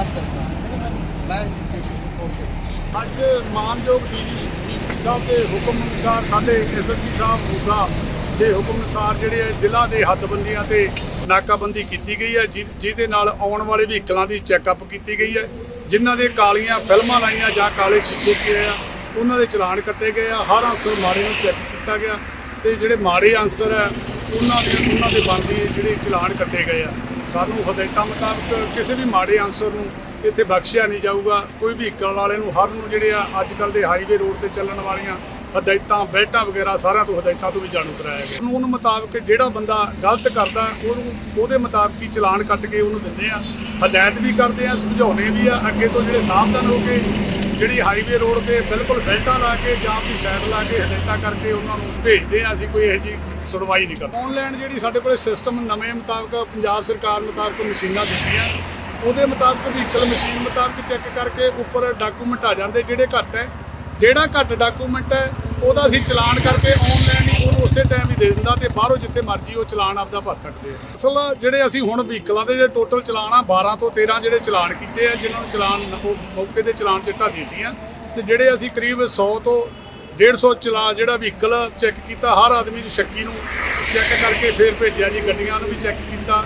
ਅੱਜ ਮੈਂ ਅੱਜ ਮਾਨਯੋਗ ਡੀਜੀਪੀ ਸਾਹਿਬ ਦੇ ਹੁਕਮ ਅਨੁਸਾਰ ਸਾਡੇ ਐਸਐਸਪੀ ਸਾਹਿਬ ਮੂਗਾ ਦੇ ਹੁਕਮ ਅਨੁਸਾਰ ਜਿਹੜੇ ਜ਼ਿਲ੍ਹਾ ਦੇ ਹੱਦਬੰਦੀਆਂ ਤੇ ਨਾਕਾਬੰਦੀ ਕੀਤੀ ਗਈ ਹੈ ਜਿਹਦੇ ਨਾਲ ਆਉਣ ਵਾਲੇ ਵਹੀਕਲਾਂ ਦੀ ਚੈੱਕਅਪ ਕੀਤੀ ਗਈ ਹੈ। ਜਿਨ੍ਹਾਂ ਦੇ ਕਾਲੀਆਂ ਫਿਲਮਾਂ ਲਾਈਆਂ ਜਾਂ ਕਾਲੇ ਸ਼ੀਸ਼ੇ ਕੀਏ ਆ, ਉਹਨਾਂ ਦੇ ਚਲਾਨ ਕੱਟੇ ਗਏ ਆ। ਹਰ ਅਨਸਰ ਮਾੜੇ ਨੂੰ ਚੈੱਕ ਕੀਤਾ ਗਿਆ ਤੇ ਜਿਹੜੇ ਮਾੜੇ ਅਨਸਰ ਹੈ ਉਹਨਾਂ ਦੇ ਉਹਨਾਂ ਦੇ ਬੰਦੀ ਜਿਹੜੇ ਚਲਾਨ ਕੱਟੇ ਗਏ ਆ। ਸਾਨੂੰ ਹਦਾਇਤਾਂ ਮੁਤਾਬਕ ਕਿਸੇ ਵੀ ਮਾੜੇ ਅੰਸਰ ਨੂੰ ਇੱਥੇ ਬਖਸ਼ਿਆ ਨਹੀਂ ਜਾਊਗਾ। ਕੋਈ ਵੀ ਵਹੀਕਲ ਵਾਲੇ ਨੂੰ, ਹਰ ਨੂੰ ਜਿਹੜੇ ਆ ਅੱਜ ਕੱਲ ਦੇ ਹਾਈਵੇ ਰੋਡ ਤੇ ਚੱਲਣ ਵਾਲੀਆਂ ਹਦਾਇਤਾਂ, ਬੈਲਟਾਂ ਵਗੈਰਾ ਸਾਰਿਆਂ ਤੋਂ ਹਦਾਇਤਾਂ ਤੋਂ ਵੀ ਜਾਣੂ ਕਰਾਇਆ ਗਿਆ। ਕਾਨੂੰਨ ਮੁਤਾਬਕ ਜਿਹੜਾ ਬੰਦਾ ਗਲਤ ਕਰਦਾ, ਉਹਨੂੰ ਉਹਦੇ ਮੁਤਾਬਕ ਹੀ ਚਲਾਨ ਕੱਟ ਕੇ ਉਹਨੂੰ ਦਿੰਦੇ ਆ। ਹਦਾਇਤ ਵੀ ਕਰਦੇ ਆ ਸਮਝਾਉਂਦੇ ਵੀ ਆ, ਅੱਗੇ ਤੋਂ ਜਿਹੜੇ ਸਾਵਧਾਨ ਹੋ ਕੇ ਜਿਹੜੀ ਹਾਈਵੇ ਰੋਡ ਤੇ ਬਿਲਕੁਲ ਬੈਲਟਾਂ ਲਾ ਕੇ ਜਾਂ ਆਪਣੀ ਸਾਈਡ ਲਾ ਕੇ ਹਦਾਇਤਾਂ ਕਰਕੇ ਉਹਨਾਂ ਨੂੰ ਭੇਜਦੇ ਆ ਅਸੀਂ ਕੋਈ ਇਹੋ ਜਿਹੀ ਸੁਣਵਾਈ ਨਹੀਂ ਕਰਦੇ। ਆਨਲਾਈਨ ਜਿਹੜੀ ਸਾਡੇ ਕੋਲੇ ਸਿਸਟਮ ਨਵੇਂ ਮੁਤਾਬਕ ਪੰਜਾਬ ਸਰਕਾਰ ਮੁਤਾਬਕ ਮਸ਼ੀਨਾਂ ਦਿੱਤੀਆਂ। ਉਹਦੇ ਮੁਤਾਬਕ ਵਹੀਕਲ ਮਸ਼ੀਨ ਮੁਤਾਬਕ ਚੈੱਕ ਕਰਕੇ ਉੱਪਰ ਡਾਕੂਮੈਂਟ ਆ ਜਾਂਦੇ ਜਿਹੜੇ ਘੱਟ ਹੈ। ਜਿਹੜਾ ਘੱਟ ਡਾਕੂਮੈਂਟ ਹੈ, ਉਹਦਾ ਅਸੀਂ ਚਲਾਨ ਕਰਕੇ ਆਨਲਾਈਨ ਹੀ ਉਹਨੂੰ ਉਸੇ ਟਾਈਮ ਹੀ ਦੇ ਦਿੰਦਾ ਤੇ ਬਾਹਰੋਂ ਜਿੱਥੇ ਮਰਜ਼ੀ ਉਹ ਚਲਾਨ ਆਪਦਾ ਭਰ ਸਕਦੇ ਆ। ਅਸਲ ਜਿਹੜੇ ਅਸੀਂ ਹੁਣ ਵਹੀਕਲਾਂ ਦੇ ਜਿਹੜੇ ਟੋਟਲ ਚਲਾਨ ਆ 12 ਤੋਂ 13 ਜਿਹੜੇ ਚਲਾਨ ਕੀਤੇ ਆ, ਜਿਨ੍ਹਾਂ ਨੂੰ ਚਲਾਨ ਉਹ ਮੌਕੇ ਤੇ ਚਲਾਨ ਚਿੱਟਾ ਦੇ ਦਿੱਤੀਆਂ। ਤੇ ਜਿਹੜੇ ਅਸੀਂ ਕਰੀਬ 100 ਤੋਂ 150 ਚਲਾ ਜਿਹੜਾ ਵਹੀਕਲ ਚੈੱਕ ਕੀਤਾ, ਹਰ ਆਦਮੀ ਨੂੰ ਸ਼ੱਕੀ ਨੂੰ ਚੈੱਕ ਕਰਕੇ ਫੇਰ ਭੇਜਿਆ ਜੀ, ਗੱਡੀਆਂ ਨੂੰ ਵੀ ਚੈੱਕ ਕੀਤਾ।